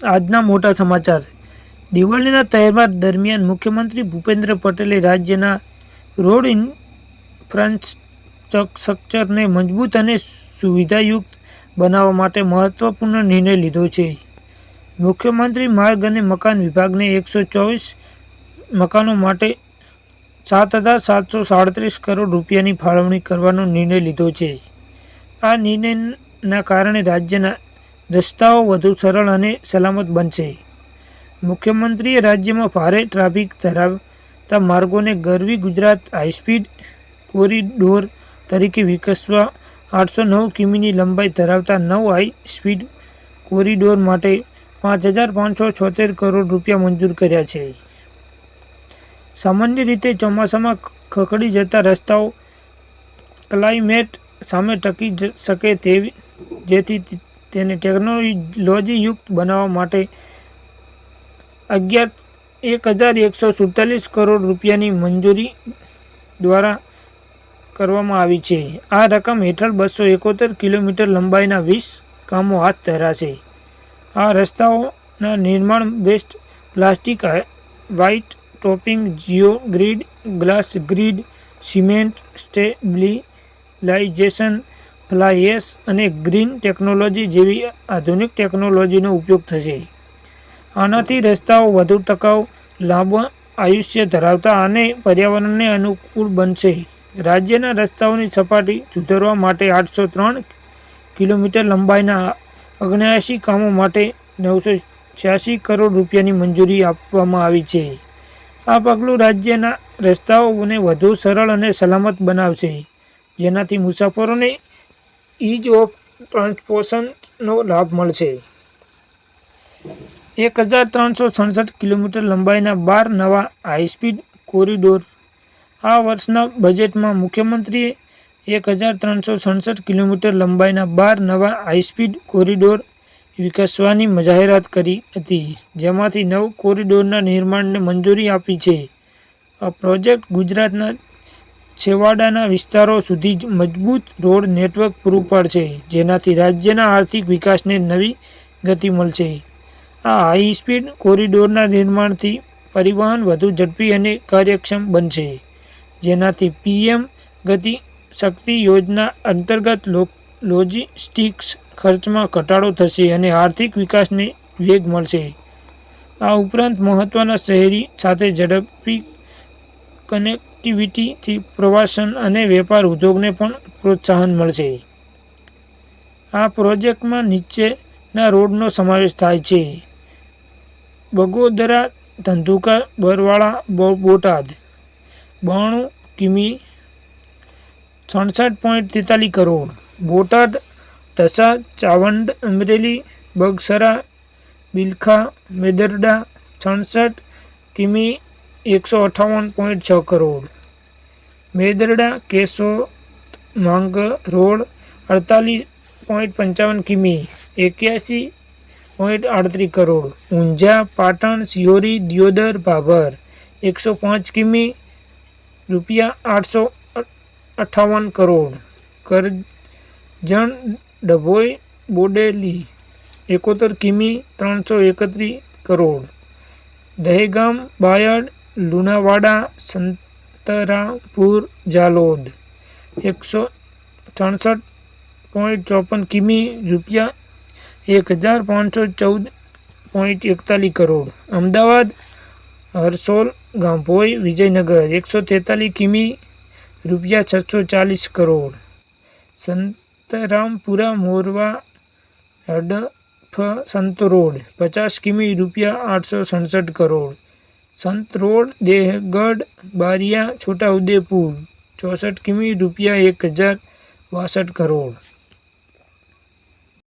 આજના મોટા સમાચાર. દિવાળીના તહેવાર દરમિયાન મુખ્યમંત્રી ભૂપેન્દ્ર પટેલે રાજ્યના રોડ ઇન્ફ્રાસ્ટ્રક્ચરને મજબૂત અને સુવિધાયુક્ત બનાવવા માટે મહત્વપૂર્ણ નિર્ણય લીધો છે. મુખ્યમંત્રી માર્ગ અને મકાન વિભાગને એકસો ચોવીસ મકાનો માટે સાત હજાર સાતસો સાડત્રીસ કરોડ રૂપિયાની ફાળવણી કરવાનો નિર્ણય લીધો છે. આ નિર્ણયના કારણે રાજ્યના રસ્તાઓ વધુ સરળ અને સલામત બનશે. મુખ્યમંત્રીએ રાજ્યમાં ભારે ટ્રાફિક ધરાવતા માર્ગોને Garvi Gujarat high speed corridor તરીકે વિકસવા આઠસો નવ કિમીની લંબાઈ ધરાવતા નવ હાઈ સ્પીડ કોરિડોર માટે પાંચ હજાર પાંચસો છોતેર કરોડ રૂપિયા મંજૂર કર્યા છે. સામાન્ય રીતે ચોમાસામાં ખખડી જતા રસ્તાઓ ક્લાઇમેટ સામે ટકી શકે તેવી જેથી તેને ટેકનોલોજીયુક્ત બનાવવા માટે અગિયાર એક હજાર એકસો સુડતાલીસ કરોડ રૂપિયાની મંજૂરી દ્વારા કરવામાં આવી છે. આ રકમ હેઠળ બસો એકોતેર કિલોમીટર લંબાઈના વીસ કામો હાથ ધરાશે. આ રસ્તાઓના નિર્માણ waste plastic white topping, geo grid, glass grid, cement, stabilisation fly ash અને ગ્રીન ટેકનોલોજી જેવી આધુનિક ટેકનોલોજીનો ઉપયોગ થશે. આનાથી રસ્તાઓ વધુ ટકાઉ, લાંબા આયુષ્ય ધરાવતા અને પર્યાવરણને અનુકૂળ બનશે. રાજ્યના રસ્તાઓની સપાટી સુધારવા માટે આઠસો ત્રણ કિલોમીટર લંબાઈના ઓગણ્યાસી કામો માટે નવસો છ્યાસી કરોડ રૂપિયાની મંજૂરી આપવામાં આવી છે. આ પગલું રાજ્યના રસ્તાઓને વધુ સરળ અને સલામત બનાવશે. જેનાથી મુસાફરોને ઇઝ ઓફ ટ્રાન્સપોર્ટેશનનો લાભ મળશે. એક હજાર ત્રણસો સડસઠ કિલોમીટર લંબાઈના બાર નવા હાઈસ્પીડ કોરિડોર. આ વર્ષના બજેટમાં મુખ્યમંત્રીએ એક હજાર ત્રણસો સડસઠ કિલોમીટર લંબાઈના બાર નવા હાઈસ્પીડ કોરિડોર વિકસવાની જાહેરાત કરી હતી, જેમાંથી નવ કોરિડોરના નિર્માણને મંજૂરી આપી છે. આ પ્રોજેક્ટ ગુજરાતના છેવાડાના વિસ્તારો સુધી મજબૂત રોડ નેટવર્ક પૂરું પાડશે, જેનાથી રાજ્યના આર્થિક વિકાસને નવી ગતિ મળશે. આ હાઈ સ્પીડ કોરિડોરના નિર્માણથી પરિવહન વધુ ઝડપી અને કાર્યક્ષમ બનશે, જેનાથી પીએમ ગતિ શક્તિ યોજના અંતર્ગત લોજિસ્ટિક્સ ખર્ચમાં ઘટાડો થશે અને આર્થિક વિકાસને વેગ મળશે. આ ઉપરાંત મહત્ત્વના શહેરી સાથે ઝડપી કનેક્ટિવિટીથી પ્રવાસન અને વેપાર ઉદ્યોગને પણ પ્રોત્સાહન મળશે. આ પ્રોજેક્ટમાં નીચેના રોડનો સમાવેશ થાય છે. બગોદરા, ધંધુકા, બરવાળા બોટાદ. બાણું કિમી સડસઠ પોઈન્ટ તેતાલીસ કરોડ. બોટાદ ઢસા ચાવંડ, અમરેલી, બગસરા, બિલખા, મેદરડા સડસઠ કિમી, એકસો અઠ્ઠાવન પોઈન્ટ છ કરોડ. મેદરડા કેસો માંગ રોડ અડતાલીસ પોઈન્ટ પંચાવન કિમી, એક્યાસી પોઈન્ટ આડત્રીસ કરોડ, ઊંઝા પાટણ સિયોરી દિયોદર ભાભર, એકસો પાંચ કિમી, રૂપિયા આઠસો અઠ્ઠાવન કરોડ, કરજણ ડભોઈ બોડેલી, એકોતેર કિમી, ત્રણસો એકત્રીસ કરોડ, દહેગામ બાયડ, લુણાવાડા સંતરામપુર જાલોદ એકસો સડસઠ પોઈન્ટ ચોપન કિમી રૂપિયા એક હજાર પાંચસો ચૌદ પોઈન્ટ એકતાલીસ કરોડ અમદાવાદ હરસોલ ગાંભોઈ વિજયનગર એકસો તેતાલીસ કિમી રૂપિયા છસો ચાલીસ કરોડ સંતરામપુરા મોરવા હડફ સંત રોડ પચાસ કિમી રૂપિયા આઠસો સડસઠ કરોડ સંત રોડ દેહગઢ બારિયા છોટાઉદેપુર ચોસઠ કિમી રૂપિયા એક હજાર બાસઠ કરોડ.